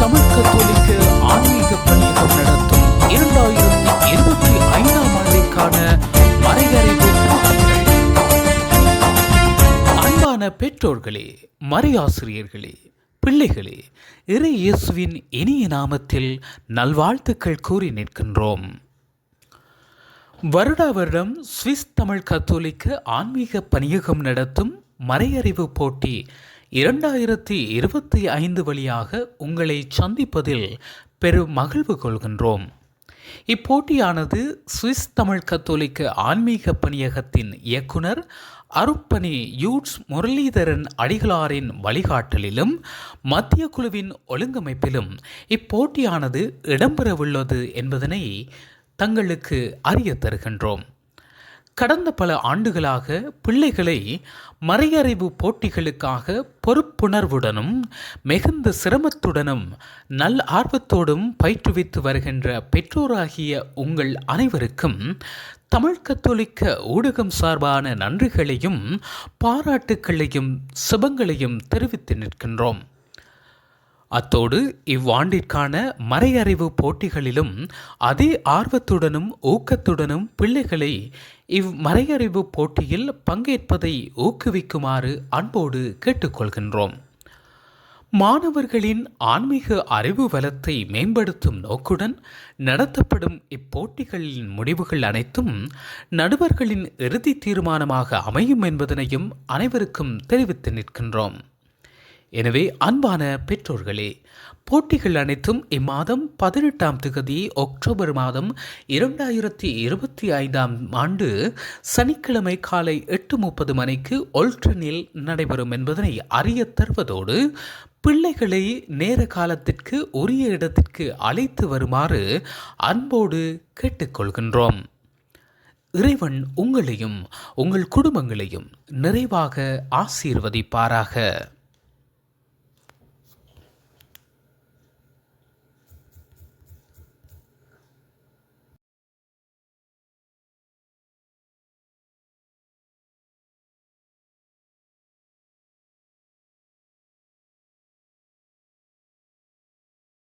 தமிழ் கத்தோலிக்க ஆன்மீக பணியகம் நடத்தும் இரண்டாயிரத்தி இருபத்தி ஐந்தாம் ஆண்டிற்கான மறையறிவு அன்பான பெற்றோர்களே மறையாசிரியர்களே பிள்ளைகளே இறை இயேசுவின் இனிய நாமத்தில் நல்வாழ்த்துக்கள் கூறி நிற்கின்றோம். வருடா வருடம் சுவிஸ் தமிழ் கத்தோலிக்க ஆன்மீக பணியகம் நடத்தும் மறையறிவு போட்டி இரண்டாயிரத்தி இருபத்தி ஐந்து வழியாக உங்களை சந்திப்பதில் பெரும் மகிழ்வு கொள்கின்றோம். இப்போட்டியானது சுவிஸ் தமிழ் கத்தோலிக்க ஆன்மீக பணியகத்தின் இயக்குனர் அருப்பணி யூட்ஸ் முரளிதரன் அடிகளாரின் வழிகாட்டலிலும் மத்திய குழுவின் ஒழுங்கமைப்பிலும் இப்போட்டியானது இடம்பெறவுள்ளது என்பதனை தங்களுக்கு அறிய தருகின்றோம். கடந்த பல ஆண்டுகளாக பிள்ளைகளை மறையறிவு போட்டிகளுக்காக பொறுப்புணர்வுடனும் மிகுந்த சிரமத்துடனும் நல் ஆர்வத்தோடும் பயிற்றுவித்து வருகின்ற பெற்றோராகிய உங்கள் அனைவருக்கும் தமிழ் கத்தோலிக்க ஊடகம் சார்பான நன்றிகளையும் பாராட்டுக்களையும் சுபங்களையும் தெரிவித்து நிற்கின்றோம். அத்தோடு இவ்வாண்டிற்கான மறையறிவு போட்டிகளிலும் அதே ஆர்வத்துடனும் ஊக்கத்துடனும் பிள்ளைகளை இவ் மறையறிவு போட்டியில் பங்கேற்பதை ஊக்குவிக்குமாறு அன்போடு கேட்டுக்கொள்கின்றோம். மாணவர்களின் ஆன்மீக அறிவு வளத்தை மேம்படுத்தும் நோக்குடன் நடத்தப்படும் இப்போட்டிகளின் முடிவுகள் அனைத்தும் நடுவர்களின் இறுதி தீர்மானமாக அமையும் என்பதனையும் அனைவருக்கும் தெரிவித்து நிற்கின்றோம். எனவே அன்பான பெற்றோர்களே போட்டிகள் அனைத்தும் இம்மாதம் பதினெட்டாம் திகதி அக்டோபர் மாதம் இரண்டாயிரத்தி இருபத்தி ஐந்தாம் ஆண்டு சனிக்கிழமை காலை எட்டு முப்பது மணிக்கு ஒல்ட்ரனில் நடைபெறும் என்பதனை அறிய தருவதோடு பிள்ளைகளை நேர காலத்திற்கு உரிய இடத்திற்கு அழைத்து வருமாறு அன்போடு கேட்டுக்கொள்கின்றோம். இறைவன் உங்களையும் உங்கள் குடும்பங்களையும் நிறைவாக ஆசீர்வதிப்பாராக.